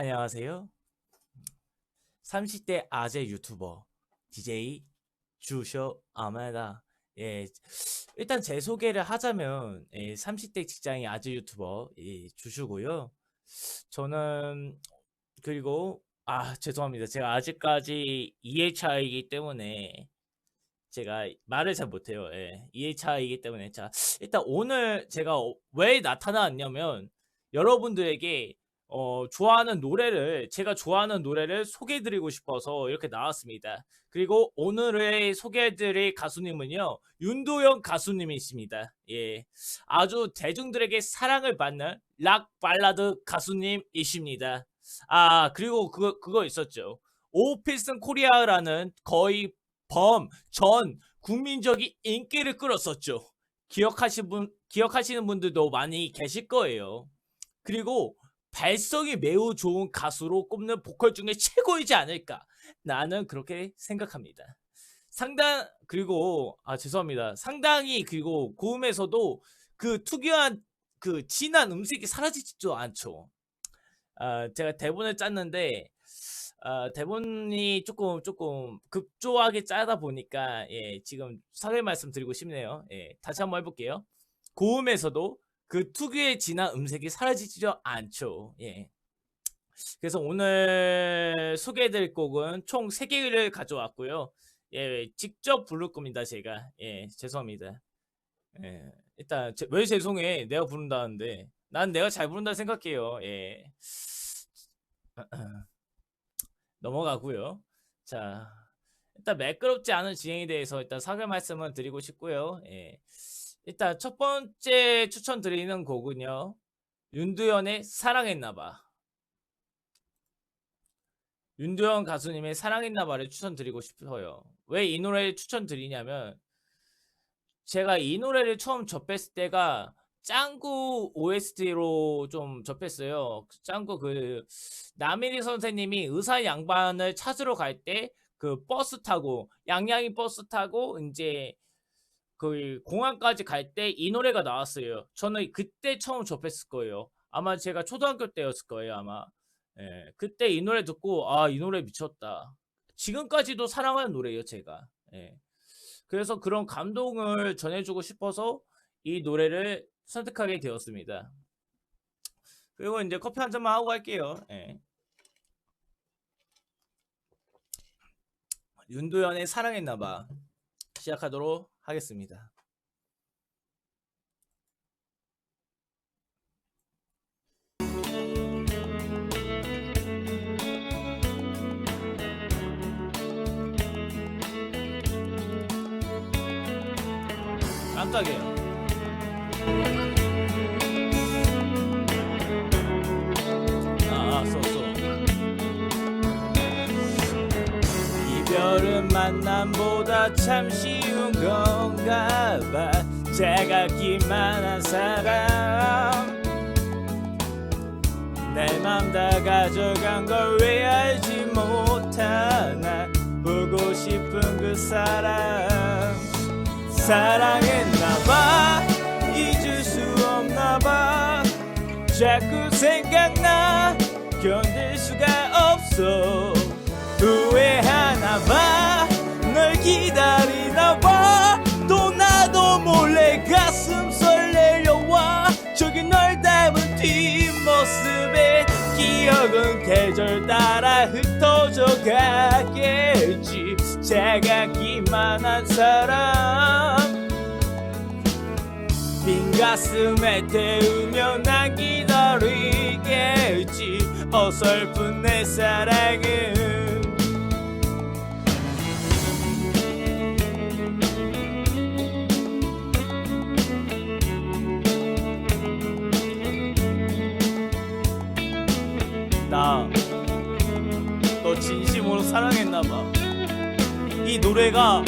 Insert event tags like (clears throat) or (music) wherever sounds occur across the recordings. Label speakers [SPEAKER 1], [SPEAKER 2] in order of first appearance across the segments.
[SPEAKER 1] 안녕하세요. 30대 아재 유튜버 DJ 주쇼 아마다. 예, 일단 제 소개를 하자면 예, 30대 직장인 아재 유튜버 예, 주슈고요. 저는 그리고 아 죄송합니다. 제가 아직까지 2회차이기 때문에 제가 말을 잘 못해요. 예, 2회차이기 때문에 자 일단 오늘 제가 어- 왜 나타나왔냐면 여러분들에게 어, 좋아하는 노래를 제가 좋아하는 노래를 소개해드리고 싶어서 이렇게 나왔습니다. 그리고 오늘의 소개해드릴 가수님은요 윤도현 가수님이십니다. 예, 아주 대중들에게 사랑을 받는 락 발라드 가수님이십니다. 아 그리고 그거 그거 있었죠. 오피슨 코리아라는 거의 범 전 국민적인 인기를 끌었었죠. 기억하시 분 기억하시는 분들도 많이 계실 거예요. 그리고 발성이 매우 좋은 가수로 꼽는 보컬 중에 최고이지 않을까 나는 그렇게 생각합니다. 상당 그리고 아 죄송합니다. 상당히 그리고 고음에서도 그 특유한 그 진한 음색이 사라지지도 않죠. 아 제가 대본을 짰는데 아 대본이 조금 조금 급조하게 짜다 보니까 예 지금 사회 말씀드리고 싶네요. 예 다시 한번 해볼게요. 고음에서도 그 특유의 진한 음색이 사라지지도 않죠. 예. 그래서 오늘 소개해드릴 곡은 총 3개를 가져왔고요. 예, 직접 부를 겁니다, 제가. 예, 죄송합니다. 예, 일단, 제- 왜 죄송해? 내가 부른다는데. 난 내가 잘 부른다 생각해요. 예. (clears throat) 넘어가고요. 자, 일단 매끄럽지 않은 진행에 대해서 일단 사과 말씀을 드리고 싶고요. 예. 일단 첫 번째 추천드리는 곡은요. 윤두현의 사랑했나봐. 윤두현 가수님의 사랑했나봐를 추천드리고 싶어요. 왜 이 노래를 추천드리냐면 제가 이 노래를 처음 접했을 때가 짱구 OST로 좀 접했어요. 짱구 그 남일이 선생님이 의사 양반을 찾으러 갈 때 그 버스 타고 양양이 버스 타고 이제 그 공항까지 갈 때 이 노래가 나왔어요. 저는 그때 처음 접했을 거예요. 아마 제가 초등학교 때였을 거예요, 아마. 예, 그때 이 노래 듣고 아, 이 노래 미쳤다. 지금까지도 사랑하는 노래예요, 제가. 예. 그래서 그런 감동을 전해주고 싶어서 이 노래를 선택하게 되었습니다. 그리고 이제 커피 한 잔만 하고 갈게요. 예. 윤도현의 사랑했나봐 시작하도록 하겠습니다. 깜짝이에요. 아. 이별은 만남보다 참 쉬운 건가 봐. 제각기만 한 사람. 내 맘 다 가져간 걸 왜 알지 못하나. 보고 싶은 그 사람. 사랑했나봐. 잊을 수 없나봐. 자꾸 생각나. 견딜 수가 없어. 후회하나봐 가겠지. 제각기만 한 사람. 빈 가슴에 태우며 난 기다리겠지. 어설픈 내 사랑은 노래가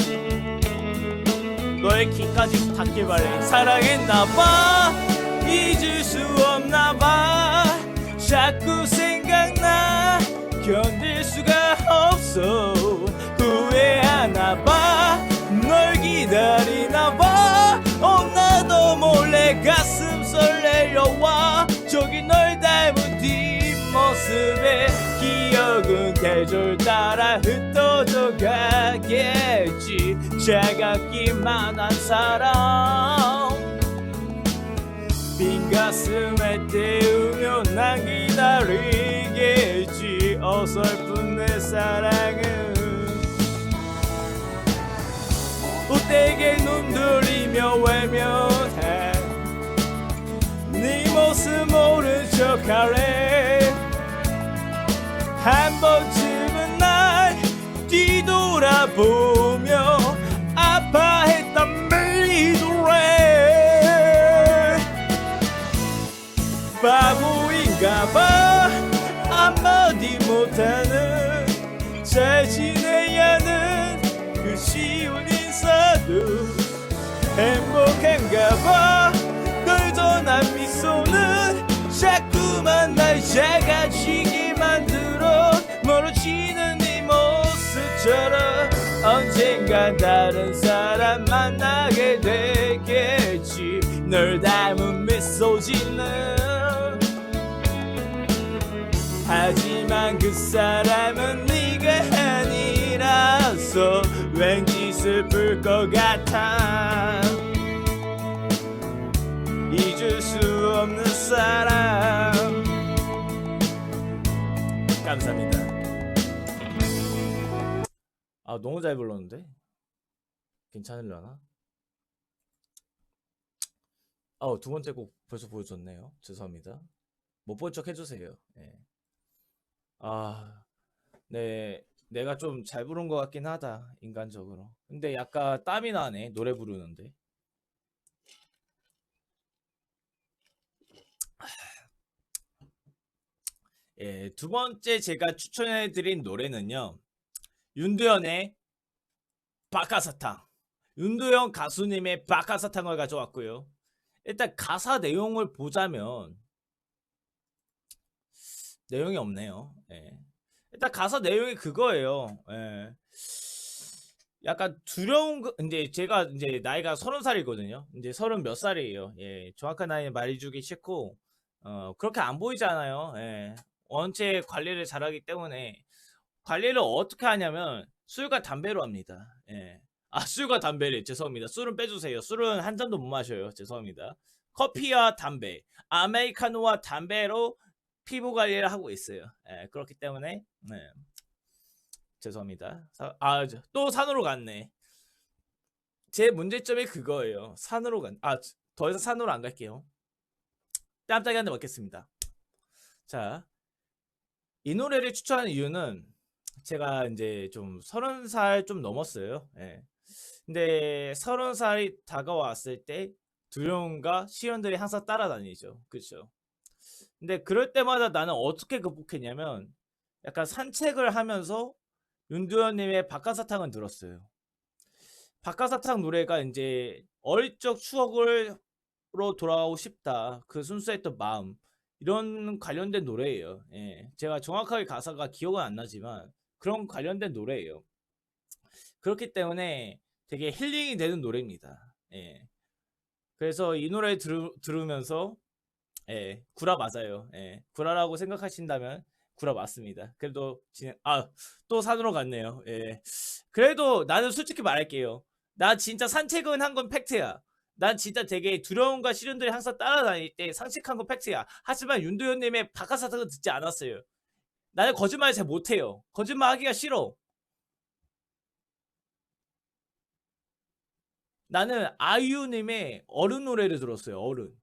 [SPEAKER 1] 너의 귀까지 닿길 바래. 사랑했나봐. 잊을 수 없나봐. 자꾸 생각나. 견딜 수가 없어. 후회하나봐. 널 기다리나봐. 어 나도 몰래 가슴 설레려와. 저기 널 닮은 뒷모습에 따라 흩어 져 가겠지. 차갑기만 한 사랑 빈 가슴에 태우며 난 기다리겠지. 어설픈 내 사랑은 웃되게 눈 돌리며 외면해. 네 모습 모른 척할래. 한 번쯤은 날 뒤돌아보며 아파했던 메리도래 바보인가봐. 한마디 못하는 잘 지내야는 그 쉬운 인사도 행복한가봐. 널 전한 미소는 자꾸만 날 작아지게 만들어 멀어지는 네 모습처럼 언젠간 다른 사람 만나게 되겠지. 널 닮은 미소 짓는. 하지만 그 사람은 네가 아니라서 왠지 슬플 것 같아. 잊을 수 없는 사람. 감사합니다 아 너무 잘 불렀는데 괜찮으려나? 아두 번째 곡 벌써 보여줬네요 죄송합니다 못 본 척 해주세요 예. 아, 네, 내가 좀 잘 부른 것 같긴 하다, 인간적으로. 근데 약간 땀이 나네, 노래 부르는데. 예, 두 번째 제가 추천해드린 노래는요, 윤두현의 박하사탕. 윤두현 가수님의 박하사탕을 가져왔고요. 일단 가사 내용을 보자면, 내용이 없네요. 예. 일단 가사 내용이 그거예요. 예. 약간 두려운 거, 이제 제가 이제 나이가 서른 살이거든요. 이제 서른 몇 살이에요. 예. 정확한 나이 말해주기 싫고, 어, 그렇게 안 보이잖아요. 예. 원체 관리를 잘하기 때문에, 관리를 어떻게 하냐면, 술과 담배로 합니다. 예. 아, 술과 담배를, 죄송합니다. 술은 빼주세요. 술은 한 잔도 못 마셔요. 죄송합니다. 커피와 담배, 아메리카노와 담배로 피부 관리를 하고 있어요. 예, 그렇기 때문에 네. 죄송합니다. 사- 아, 저- 또 산으로 갔네. 제 문제점이 그거예요. 산으로 간. 아, 더 이상 산으로 안 갈게요. 땀짝이 한대 먹겠습니다. 자, 이 노래를 추천한 이유는 제가 이제 좀 서른 살 좀 넘었어요. 예. 근데 서른 살이 다가왔을 때 두려움과 시련들이 항상 따라다니죠. 그렇죠? 근데 그럴 때마다 나는 어떻게 극복했냐면 약간 산책을 하면서 윤두현님의 박하사탕을 들었어요. 박하사탕 노래가 이제 어릴 적 추억으로 돌아가고 싶다. 그 순수했던 마음. 이런 관련된 노래예요. 예. 제가 정확하게 가사가 기억은 안 나지만 그런 관련된 노래예요. 그렇기 때문에 되게 힐링이 되는 노래입니다. 예. 그래서 이 노래 들, 들으면서 예, 구라 맞아요. 예, 구라라고 생각하신다면 구라 맞습니다. 그래도 진행, 아, 또 산으로 갔네요. 예. 그래도 나는 솔직히 말할게요. 나 진짜 산책은 한 건 팩트야. 난 진짜 되게 두려움과 시련들이 항상 따라다닐 때 산책한 건 팩트야. 하지만 윤도현님의 박하사탕은 듣지 않았어요. 나는 거짓말 잘 못해요. 거짓말 하기가 싫어. 나는 아이유님의 어른 노래를 들었어요. 어른.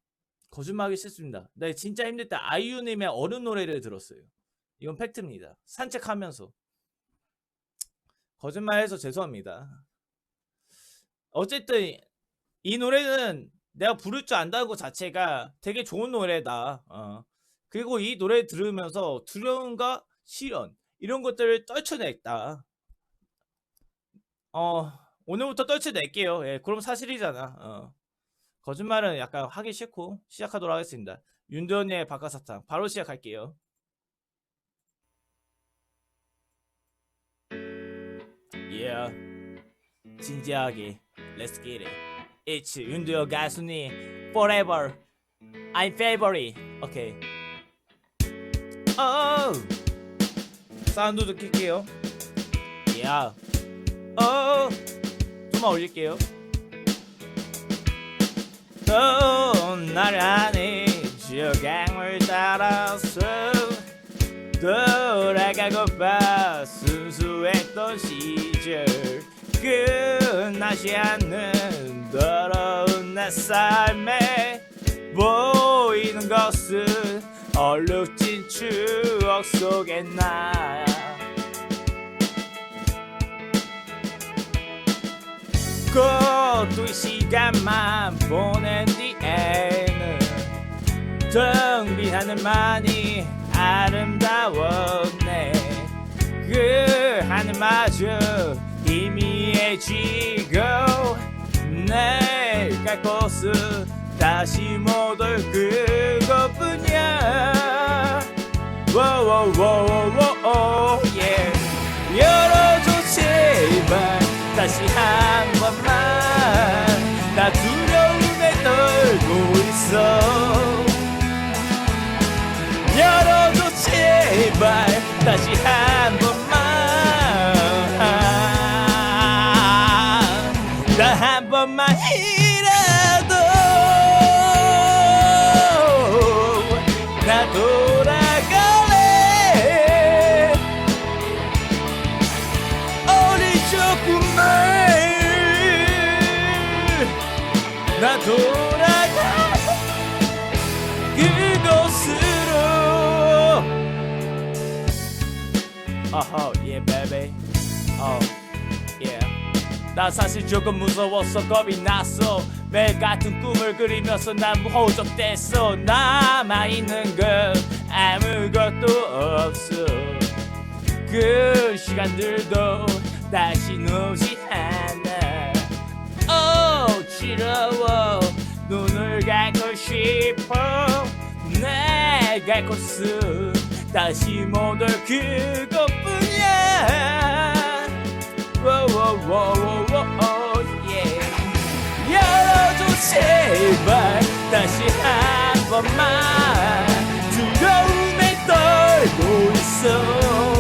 [SPEAKER 1] 거짓말하기 싫습니다. 네, 진짜 힘들 때 아이유님의 어른 노래를 들었어요. 이건 팩트입니다. 산책하면서. 거짓말해서 죄송합니다. 어쨌든 이 노래는 내가 부를 줄 안다는 것 자체가 되게 좋은 노래다. 어. 그리고 이 노래 들으면서 두려움과 시련 이런 것들을 떨쳐냈다. 어, 오늘부터 떨쳐낼게요. 예, 그럼 사실이잖아. 어. 거짓말은 약간 하기 싫고 시작하도록 하겠습니다. 윤도현의 박하사탕 바로 시작할게요. Yeah, 진지하게 Let's get it. It's 윤도현 가수님 Forever. I'm favorite. Okay. Oh. 사운드 느낄게요. 야, 어, 좀만 올릴게요. 또 나란히 지어강을 따라서 돌아가고파 순수했던 시절 끝나지 않는 더러운 내 삶에 보이는 것은 얼룩진 추억 속의 나. 이 시간만 보낸 뒤에는 텅빈 하늘만이 아름다웠네. 그 하늘마저 희미해지고 내갈 곳은 다시 못 올 그것뿐이야. 워워워워워. 예. 열어줘 제발 다시 한 번만 나 두려움에 떨고 있어. 열어줘 제발 다시 한 돌아갈래? 어리석구만 나 돌아가. 그곳으로. 어허 예 베이비 어 예. 나 사실 조금 무서웠어. 겁이 났어 매일 같은 꿈을 그리면서 난 무호적됐어 남아있는 건 아무것도 없어. 그 시간들도 다시 오지 않아. 어지러워. 눈을 감고 싶어. 내갈 곳은 다시 못 올 그것뿐이야. 워워워워워 제발 다시 한 번만 두려움에 떨고 있어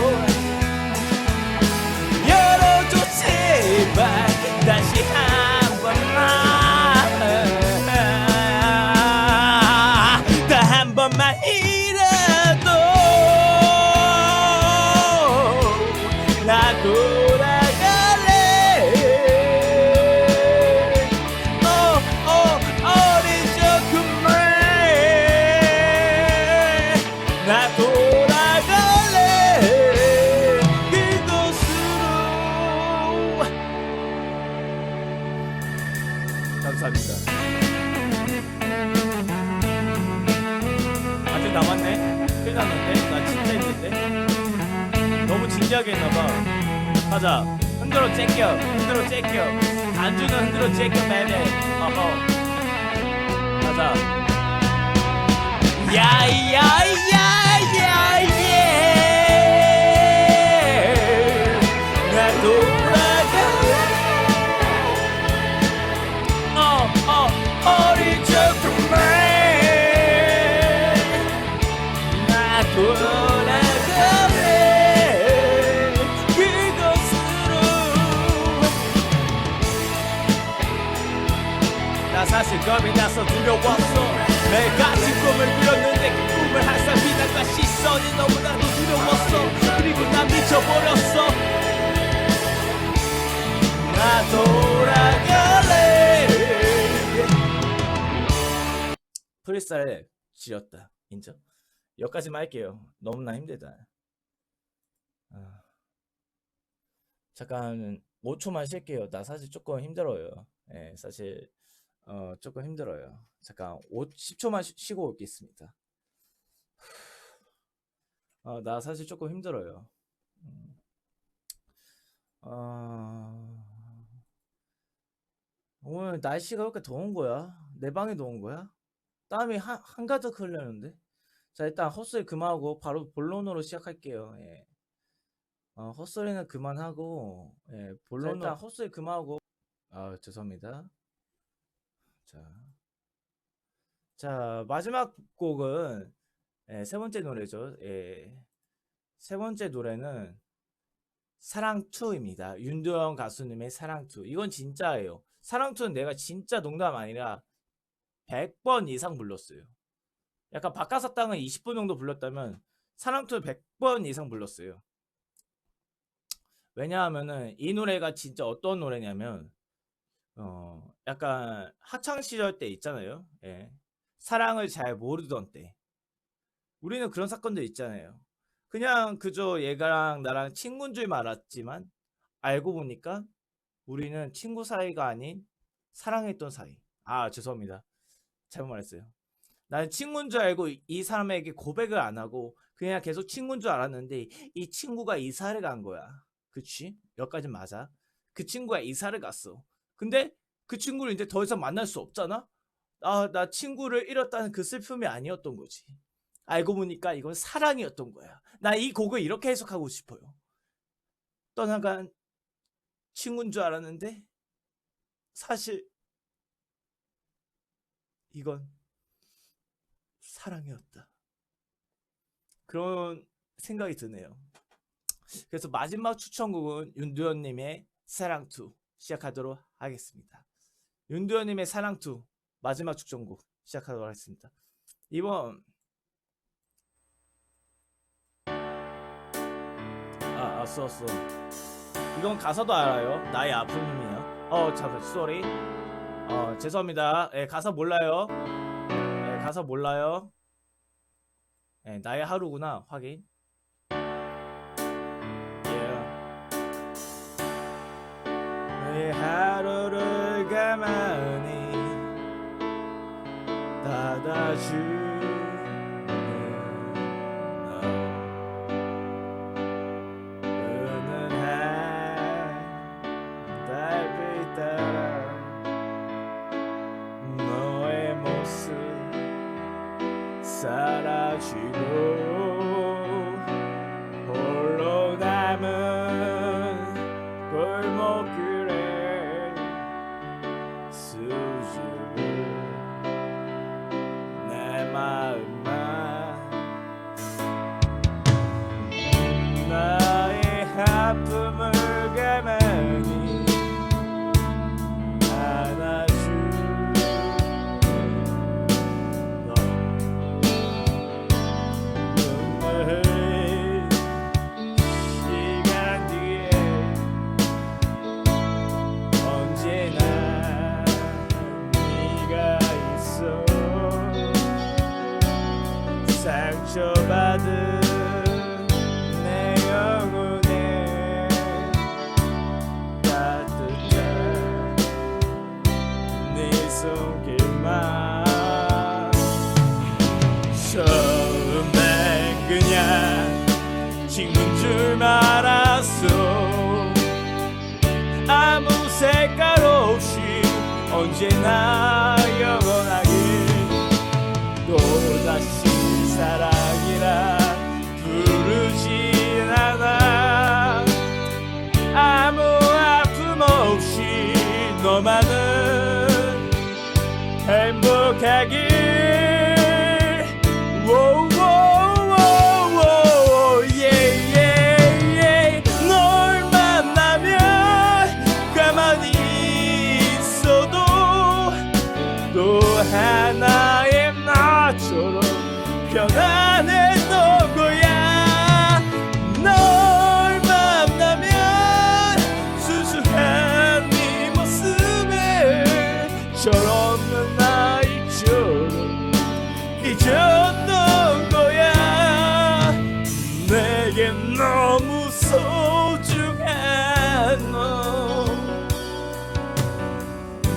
[SPEAKER 1] 겁이 나서 두려웠어. 매일 같은 꿈을 꾸렸는데 그 꿈을 항상 비난과 시선이 너무나도 두려웠어. 그리고 난 미쳐버렸어. 나 돌아갈래. 프리스타일 지렸다. 인정. 여기까지만 할게요. 너무나 힘들다. 아. 잠깐 5초만 쉴게요. 나 사실 조금 힘들어요. 예 사실 어 조금 힘들어요 잠깐 5, 10초만 쉬, 고 오겠습니다 어, 나 사실 조금 힘들어요 음. 어... 오늘 날씨가 왜 이렇게 더운 거야? 내 방에 더운 거야? 땀이 한, 한가득 흘렸는데? 자, 일단 헛소리 그만하고 바로 본론으로 시작할게요. 예. 어, 헛소리는 그만하고, 예, 본론으로. 일단 헛소리 그만하고, 아, 죄송합니다. 자. 자, 마지막 곡은, 예, 세 번째 노래죠. 예. 세 번째 노래는, 사랑2입니다. 윤도현 가수님의 사랑2. 이건 진짜예요. 사랑2는 내가 진짜 농담 아니라 100번 이상 불렀어요. 약간 바카사탕은 20분 정도 불렀다면 사랑2는 100번 이상 불렀어요. 왜냐하면은 이 노래가 진짜 어떤 노래냐면 어 약간 학창 시절 때 있잖아요. 예. 사랑을 잘 모르던 때. 우리는 그런 사건들 있잖아요. 그냥 그저 얘가랑 나랑 친구인 줄 알았지만 알고 보니까 우리는 친구 사이가 아닌 사랑했던 사이. 아, 죄송합니다. 잘못 말했어요. 나는 친구인 줄 알고 이- 이 사람에게 고백을 안 하고 그냥 계속 친구인 줄 알았는데 이 친구가 이사를 간 거야. 그치? 여기까지 맞아. 그 친구가 이사를 갔어. 근데 그 친구를 이제 더 이상 만날 수 없잖아? 아, 나 친구를 잃었다는 그 슬픔이 아니었던 거지. 알고 보니까 이건 사랑이었던 거야. 나 이 곡을 이렇게 해석하고 싶어요. 떠나간 친구인 줄 알았는데 사실 이건 사랑이었다. 그런 생각이 드네요. 그래서 마지막 추천곡은 윤두현님의 사랑2 시작하도록 하겠습니다. 윤두현님의 사랑2 마지막 추천곡 시작하도록 하겠습니다. 이번 아, 아, 썼어. 이건 가사도 알아요. 나의 아픔이요. 어, 잠깐, 쏘리. 어, 죄송합니다. 예, 가사 몰라요. 예, 가사 몰라요. 예, 나의 하루구나. 확인. 내 하루를 가만히 닫아주는 너. 은은한 달빛 따라 너의 모습 사라지고 언제나 영원하게 또다시 사랑이라 부르진 않아. 아무 아픔 없이 너만은 행복하길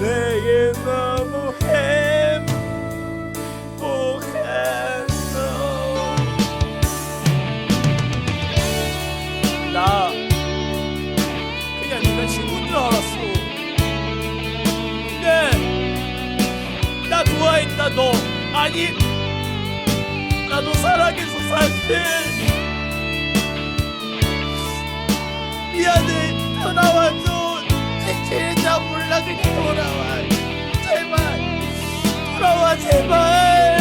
[SPEAKER 1] 내게 너무 행복한 너나 그냥 네가 친구인 줄 알았어. 근데 나 좋아했다 너. 아니 나도 사랑해서 사실 미안해 Thank you.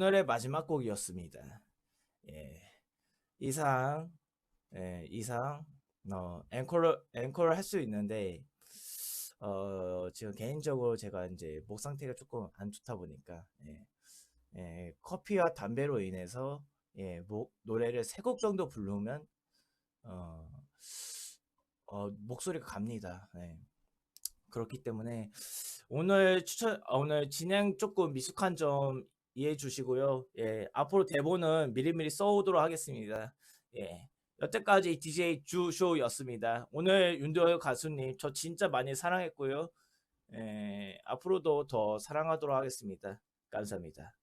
[SPEAKER 1] 오늘의 마지막 곡이었습니다 예 이상 예 이상 어 앵콜을 앵콜을 할 수 있는데 어 지금 개인적으로 제가 이제 목 상태가 조금 안 좋다 보니까 예, 예, 커피와 담배로 인해서 예, 목, 노래를 세 곡 정도 부르면 어, 어, 목소리가 갑니다. 예. 그렇기 때문에 오늘 추천 아, 오늘 진행 조금 미숙한 점 이해해 주시고요. 예, 앞으로 대본은 미리미리 써오도록 하겠습니다. 예. 여태까지 DJ 주쇼였습니다. 오늘 윤도현 가수님 저 진짜 많이 사랑했고요. 예, 앞으로도 더 사랑하도록 하겠습니다. 감사합니다.